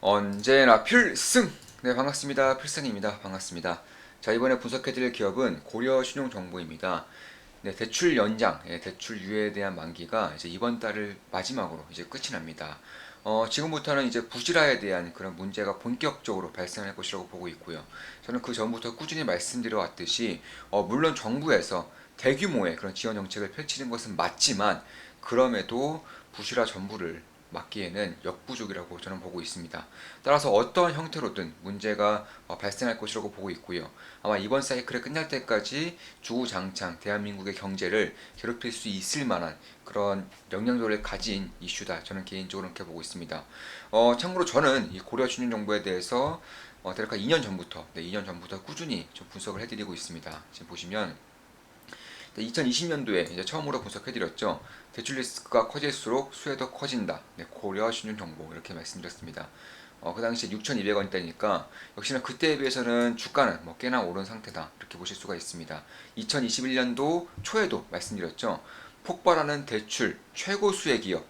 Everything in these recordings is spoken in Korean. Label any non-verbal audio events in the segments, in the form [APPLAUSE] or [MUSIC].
언제나 필승! 네, 반갑습니다. 필승입니다. 반갑습니다. 자, 이번에 분석해드릴 기업은 고려 신용정보입니다. 네, 대출 연장, 예, 대출 유예에 대한 만기가 이제 이번 달을 마지막으로 이제 끝이 납니다. 어, 지금부터는 이제 부실화에 대한 그런 문제가 본격적으로 발생할 것이라고 보고 있고요. 저는 그 전부터 꾸준히 말씀드려 왔듯이, 어, 물론 정부에서 대규모의 그런 지원 정책을 펼치는 것은 맞지만, 그럼에도 부실화 전부를 막기에는 역부족이라고 저는 보고 있습니다. 따라서 어떤 형태로든 문제가 어, 발생할 것이라고 보고 있고요. 아마 이번 사이클이 끝날 때까지 주구장창 대한민국의 경제를 괴롭힐 수 있을 만한 그런 영향력을 가진 이슈다. 저는 개인적으로 그렇게 보고 있습니다. 어, 참고로 저는 이 고려 신용 정보에 대해서 어, 대략 한 2년 전부터, 네, 2년 전부터 꾸준히 좀 분석을 해드리고 있습니다. 지금 보시면 2020년도에 이제 처음으로 분석해드렸죠. 대출 리스크가 커질수록 수혜도 커진다. 네, 고려 신용 정보 이렇게 말씀드렸습니다. 어, 그 당시에 6,200원대니까 역시나 그때에 비해서는 주가는 뭐 꽤나 오른 상태다 이렇게 보실 수가 있습니다. 2021년도 초에도 말씀드렸죠. 폭발하는 대출 최고 수혜 기업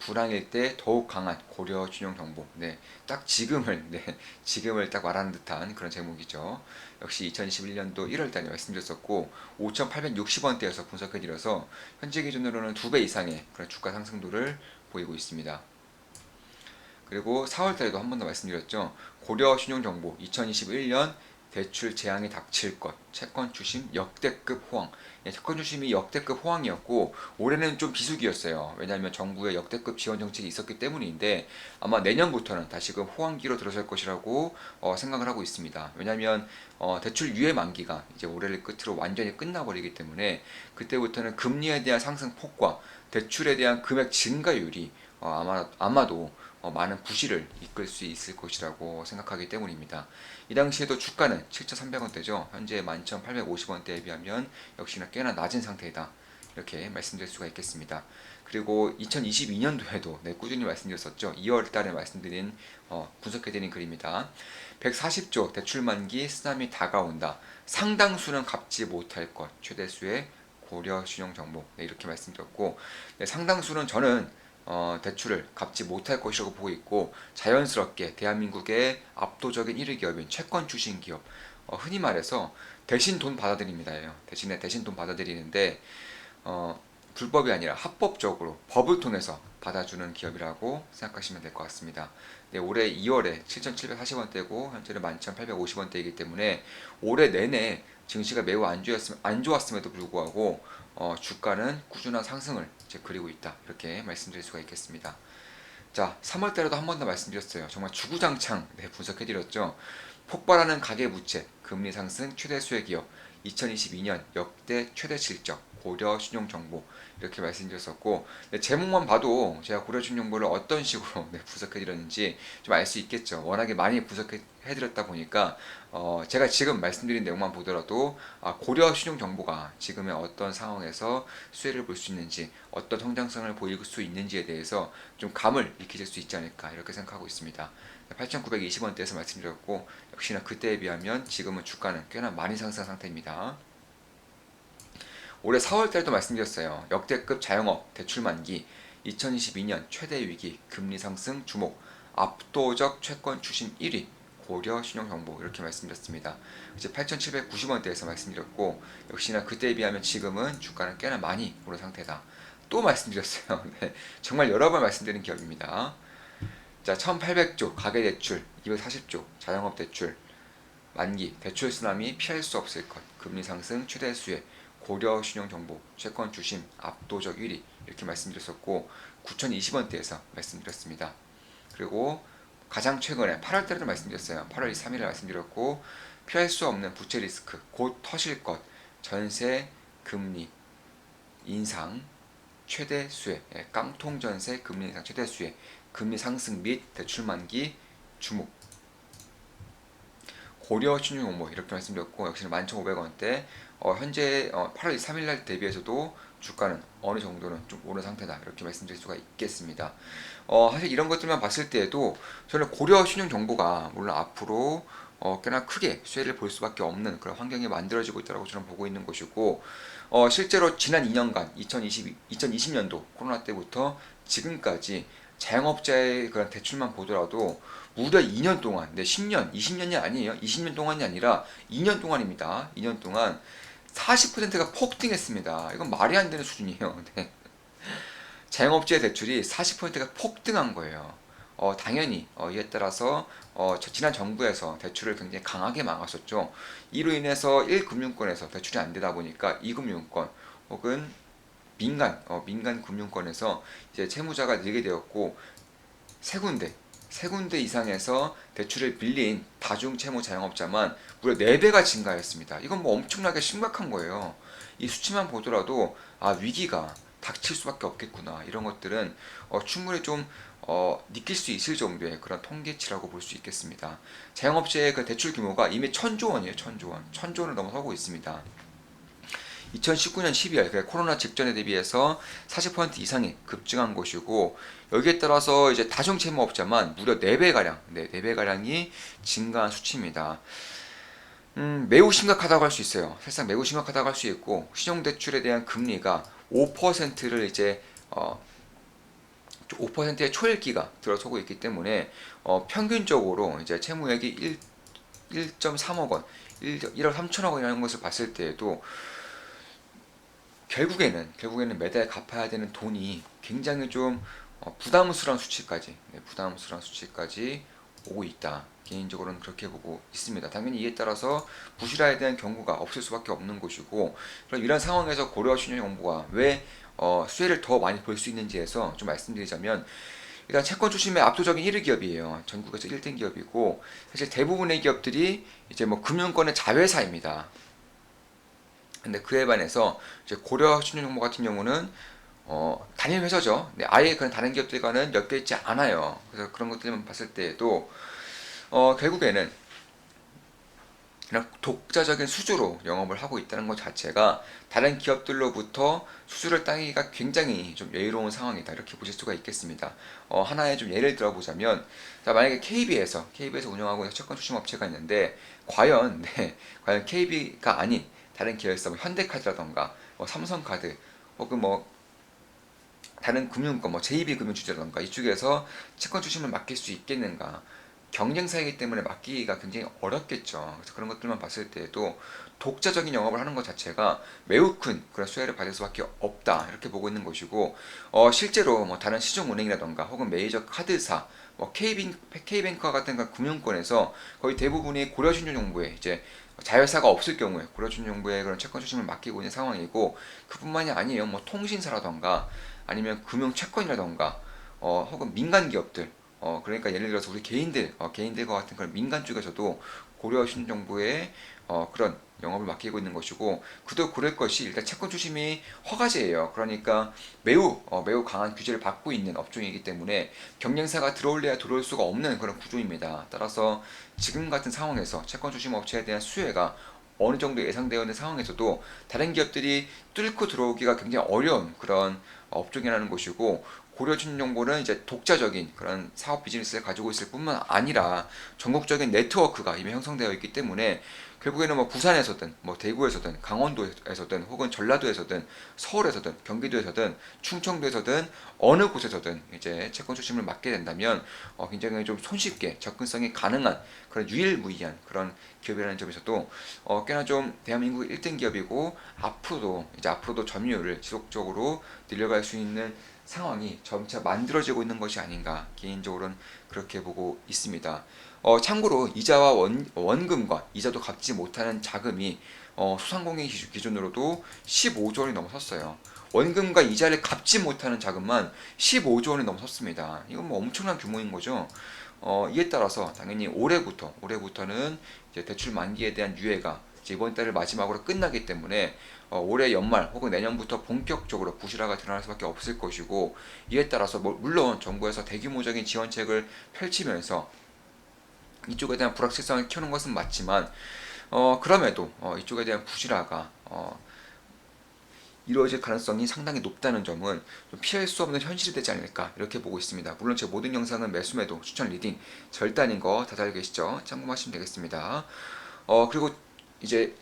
불황일 때 더욱 강한 고려 신용 정보. 네, 딱 지금을 네, [LAUGHS] 지금을 딱 말하는 듯한 그런 제목이죠. 역시 2021년도 1월달에 말씀드렸었고 5,860원대에서 분석해드려서 현재 기준으로는 두 배 이상의 그런 주가 상승도를 보이고 있습니다. 그리고 4월달에도 한 번 더 말씀드렸죠. 고려 신용정보 2021년 대출 재앙이 닥칠 것. 채권 주심 역대급 호황. 예, 채권 주심이 역대급 호황이었고 올해는 좀 비수기였어요. 왜냐하면 정부의 역대급 지원 정책이 있었기 때문인데 아마 내년부터는 다시금 호황기로 들어설 것이라고 어, 생각을 하고 있습니다. 왜냐하면 어, 대출 유예 만기가 이제 올해를 끝으로 완전히 끝나버리기 때문에 그때부터는 금리에 대한 상승 폭과 대출에 대한 금액 증가율이 어, 아마 아마도 어, 많은 부실을 이끌 수 있을 것이라고 생각하기 때문입니다. 이 당시에도 주가는 7,300원대죠. 현재 11,850원대에 비하면 역시나 꽤나 낮은 상태이다. 이렇게 말씀드릴 수가 있겠습니다. 그리고 2022년도에도 네, 꾸준히 말씀드렸었죠. 2월 달에 말씀드린 어, 분석해드린 글입니다. 140조 대출 만기 쓰나미 다가온다. 상당수는 갚지 못할 것. 최대수의 고려 신용 정보. 네, 이렇게 말씀드렸고 네, 상당수는 저는 어, 대출을 갚지 못할 것이라고 보고 있고 자연스럽게 대한민국의 압도적인 1위 기업인 채권 주신 기업 어, 흔히 말해서 대신 돈 받아들입니다예요. 대신에 대신 돈 받아들이는데 어, 불법이 아니라 합법적으로 법을 통해서 받아주는 기업이라고 생각하시면 될 것 같습니다. 네, 올해 2월에 7,740원대고 현재는 11,850원대이기 때문에 올해 내내 증시가 매우 안, 좋았음, 안 좋았음에도 불구하고 어, 주가는 꾸준한 상승을 이제 그리고 있다 이렇게 말씀드릴 수가 있겠습니다. 자, 3월달에도 한 번 더 말씀드렸어요. 정말 주구장창 네, 분석해드렸죠. 폭발하는 가계부채, 금리 상승, 최대 수혜 기업, 2022년 역대 최대 실적, 고려 신용정보 이렇게 말씀드렸었고 네, 제목만 봐도 제가 고려 신용정보를 어떤 식으로 [LAUGHS] 네, 분석해드렸는지 좀 알 수 있겠죠. 워낙에 많이 분석해드렸다 보니까 어, 제가 지금 말씀드린 내용만 보더라도 아, 고려 신용정보가 지금의 어떤 상황에서 수혜를 볼 수 있는지 어떤 성장성을 보일 수 있는지에 대해서 좀 감을 익히실 수 있지 않을까 이렇게 생각하고 있습니다. 8,920원대에서 말씀드렸고 역시나 그때에 비하면 지금은 주가는 꽤나 많이 상승한 상태입니다. 올해 4월달도 말씀드렸어요. 역대급 자영업 대출 만기 2022년 최대 위기 금리 상승 주목 압도적 채권 추심 1위 고려 신용정보 이렇게 말씀드렸습니다. 이제 8,790원대에서 말씀드렸고 역시나 그때에 비하면 지금은 주가는 꽤나 많이 오른 상태다. 또 말씀드렸어요. [LAUGHS] 네, 정말 여러 번 말씀드린 기업입니다. 자, 1,800조 가계 대출, 240조 자영업 대출, 만기, 대출 쓰나미 피할 수 없을 것, 금리 상승, 최대 수혜, 고려 신용정보, 채권 주심, 압도적 1위 이렇게 말씀드렸었고 9,020원대에서 말씀드렸습니다. 그리고 가장 최근에 8월 달에도 말씀드렸어요. 8월 3일에 말씀드렸고 피할 수 없는 부채 리스크, 곧 터질 것, 전세, 금리, 인상, 최대 수혜, 예, 깡통 전세, 금리 인상 최대 수혜, 금리 상승 및 대출 만기 주목. 고려 신용 정보 이렇게 말씀드렸고 역시나 11,500원대 어, 현재 어, 8월 3일 날 대비해서도 주가는 어느 정도는 좀 오른 상태다 이렇게 말씀드릴 수가 있겠습니다. 어, 사실 이런 것들만 봤을 때에도 저는 고려 신용 정보가 물론 앞으로 어, 꽤나 크게 수혜를 볼 수밖에 없는 그런 환경이 만들어지고 있다고 저는 보고 있는 것이고 어, 실제로 지난 2년간 2020, 2020년도 코로나 때부터 지금까지 자영업자의 그런 대출만 보더라도 무려 2년 동안, 네, 10년, 20년이 아니에요. 20년 동안이 아니라 2년 동안입니다. 2년 동안 40%가 폭등했습니다. 이건 말이 안 되는 수준이에요. [LAUGHS] 네. 자영업자의 대출이 40%가 폭등한 거예요. 어, 당연히 어, 이에 따라서 어, 저- 지난 정부에서 대출을 굉장히 강하게 막았었죠. 이로 인해서 1금융권에서 대출이 안 되다 보니까 2금융권 혹은 민간 어, 민간 금융권에서 이제 채무자가 늘게 되었고 세 군데 세 군데 이상에서 대출을 빌린 다중 채무 자영업자만 무려 4배가 증가했습니다. 이건 뭐 엄청나게 심각한 거예요. 이 수치만 보더라도 아 위기가 닥칠 수밖에 없겠구나 이런 것들은 어, 충분히 좀 어, 느낄 수 있을 정도의 그런 통계치라고 볼 수 있겠습니다. 자영업자의 그 대출 규모가 이미 천조 원이에요, 천조 원. 천조 원을 넘어서고 있습니다. 2019년 12월 그러니까 코로나 직전에 대비해서 40% 이상이 급증한 것이고 여기에 따라서 이제 다중 채무업자만 무려 4배 가량, 네, 4배 가량이 증가한 수치입니다. 음, 매우 심각하다고 할 수 있어요. 사실상 매우 심각하다고 할 수 있고 신용대출에 대한 금리가 5%를 이제 어, 5%의 초읽기가 들어서고 있기 때문에 어, 평균적으로 이제 채무액이 1, 1.3억 원, 1, 1억 3천억 원이라는 것을 봤을 때에도 결국에는 결국에는 매달 갚아야 되는 돈이 굉장히 좀 어, 부담스러운 수치까지 네, 부담스러운 수치까지 오고 있다. 개인적으로는 그렇게 보고 있습니다. 당연히 이에 따라서 부실화에 대한 경고가 없을 수밖에 없는 것이고 그럼 이런 상황에서 고려 신용정보가 왜 어, 수혜를 더 많이 볼 수 있는지에서 좀 말씀드리자면 일단 채권 출신의 압도적인 1위 기업이에요. 전국에서 1등 기업이고 사실 대부분의 기업들이 이제 뭐 금융권의 자회사입니다. 근데 그에 반해서 이제 고려 신용 정보 같은 경우는 어, 단일 회사죠. 네, 아예 그런 다른 기업들과는 엮여 있지 않아요. 그래서 그런 것들만 봤을 때에도 어, 결국에는 그냥 독자적인 수주로 영업을 하고 있다는 것 자체가 다른 기업들로부터 수주를 따기가 굉장히 좀 여유로운 상황이다 이렇게 보실 수가 있겠습니다. 어, 하나의 좀 예를 들어보자면 자, 만약에 KB에서 KB에서 운영하고 있는 채권 출신 업체가 있는데 과연 [LAUGHS] 네, 과연 KB가 아닌 다른 계열사 뭐 현대카드라던가 뭐 삼성카드 혹은 뭐 다른 금융권 뭐 JB금융주주라던가 이쪽에서 채권 출신을 맡길 수 있겠는가 경쟁사이기 때문에 맡기기가 굉장히 어렵겠죠. 그래서 그런 것들만 봤을 때에도 독자적인 영업을 하는 것 자체가 매우 큰 그런 수혜를 받을 수밖에 없다 이렇게 보고 있는 것이고 어, 실제로 뭐 다른 시중 은행이라던가 혹은 메이저 카드사 뭐 K뱅, K뱅크와 같은 금융권에서 거의 대부분이 고려신용정보에 이제 자회사가 없을 경우에 고려신용정보에 그런 채권 추심을 맡기고 있는 상황이고 그뿐만이 아니에요. 뭐 통신사라던가 아니면 금융채권이라던가 어, 혹은 민간 기업들 어, 그러니까 예를 들어서 우리 개인들 어, 개인들과 같은 그런 민간 쪽에서도 고려 신정부에 어, 그런 영업을 맡기고 있는 것이고 그도 그럴 것이 일단 채권 추심이 허가제예요. 그러니까 매우 어, 매우 강한 규제를 받고 있는 업종이기 때문에 경쟁사가 들어올래야 들어올 수가 없는 그런 구조입니다. 따라서 지금 같은 상황에서 채권 추심 업체에 대한 수혜가 어느 정도 예상되어 있는 상황에서도 다른 기업들이 뚫고 들어오기가 굉장히 어려운 그런 업종이라는 것이고 고려신용정보는 이제 독자적인 그런 사업 비즈니스를 가지고 있을 뿐만 아니라 전국적인 네트워크가 이미 형성되어 있기 때문에 결국에는 뭐 부산에서든 뭐 대구에서든 강원도에서든 혹은 전라도에서든 서울에서든 경기도에서든 충청도에서든 어느 곳에서든 이제 채권 출심을 맡게 된다면 어 굉장히 좀 손쉽게 접근성이 가능한 그런 유일무이한 그런 기업이라는 점에서도 어 꽤나 좀 대한민국 1등 기업이고 앞으로도 이제 앞으로도 점유율을 지속적으로 늘려갈 수 있는 상황이 점차 만들어지고 있는 것이 아닌가 개인적으로는 그렇게 보고 있습니다. 어, 참고로 이자와 원, 원금과 이자도 갚지 못하는 자금이 어, 소상공인 기준, 기준으로도 15조 원이 넘어섰어요. 원금과 이자를 갚지 못하는 자금만 15조 원이 넘어섰습니다. 이건 뭐 엄청난 규모인 거죠. 어, 이에 따라서 당연히 올해부터 올해부터는 대출 만기에 대한 유예가 이번 달을 마지막으로 끝나기 때문에 어, 올해 연말 혹은 내년부터 본격적으로 부실화가 드러날 수밖에 없을 것이고 이에 따라서 뭐, 물론 정부에서 대규모적인 지원책을 펼치면서 이쪽에 대한 불확실성을 키우는 것은 맞지만 어, 그럼에도 어, 이쪽에 대한 부실화가 어, 이루어질 가능성이 상당히 높다는 점은 좀 피할 수 없는 현실이 되지 않을까 이렇게 보고 있습니다. 물론 제 모든 영상은 매수매도 추천 리딩 아닌 거 다들 알고 계시죠? 참고하시면 되겠습니다. 어 그리고 이제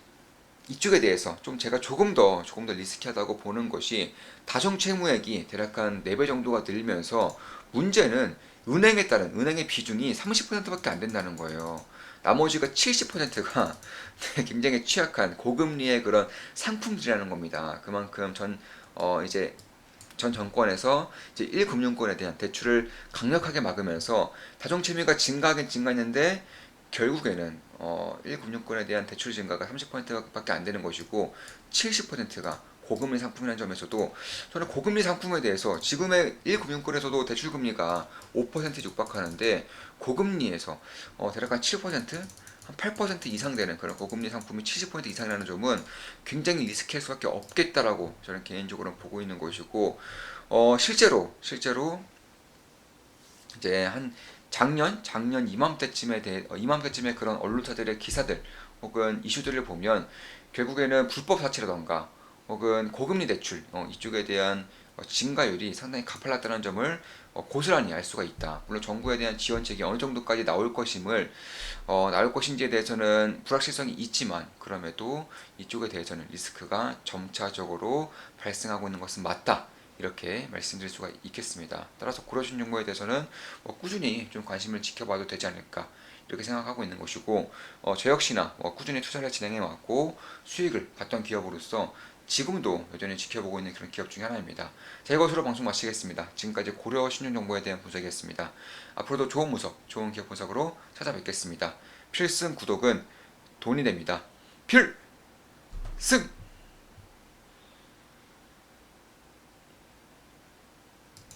이쪽에 대해서 좀 제가 조금 더 조금 더 리스키하다고 보는 것이 다중 채무액이 대략 한 4배 정도가 늘면서 문제는 은행에 따른 은행의 비중이 30%밖에 안 된다는 거예요. 나머지가 70%가 [LAUGHS] 굉장히 취약한 고금리의 그런 상품들이라는 겁니다. 그만큼 전 어 이제 전 정권에서 이제 1금융권에 대한 대출을 강력하게 막으면서 다중 채무가 증가하긴 증가했는데 결국에는 어 1금융권에 대한 대출 증가가 30%밖에 안 되는 것이고 70%가 고금리 상품이라는 점에서도 저는 고금리 상품에 대해서 지금의 1금융권에서도 대출 금리가 5% 육박하는데 고금리에서 어 대략 한 7%, 한 8% 이상 되는 그런 고금리 상품이 70% 이상이라는 점은 굉장히 리스키할 수밖에 없겠다라고 저는 개인적으로 보고 있는 것이고 어 실제로 실제로 이제 한 작년 작년 이맘때쯤에 대해 어, 이맘때쯤에 그런 언론사들의 기사들 혹은 이슈들을 보면 결국에는 불법 사치라던가 혹은 고금리 대출 어, 이쪽에 대한 어, 증가율이 상당히 가팔랐다는 점을 어, 고스란히 알 수가 있다. 물론 정부에 대한 지원책이 어느 정도까지 나올 것임을 어, 나올 것인지에 대해서는 불확실성이 있지만 그럼에도 이쪽에 대해서는 리스크가 점차적으로 발생하고 있는 것은 맞다. 이렇게 말씀드릴 수가 있겠습니다. 따라서 고려신용고에 대해서는 뭐 꾸준히 좀 관심을 지켜봐도 되지 않을까 이렇게 생각하고 있는 것이고 어, 저 역시나 뭐 꾸준히 투자를 진행해 왔고 수익을 봤던 기업으로서 지금도 여전히 지켜보고 있는 그런 기업 중에 하나입니다. 자 이것으로 방송 마치겠습니다. 지금까지 고려 신용정보에 대한 분석이었습니다. 앞으로도 좋은 분석, 좋은 기업 분석으로 찾아뵙겠습니다. 필승 구독은 돈이 됩니다. 필승!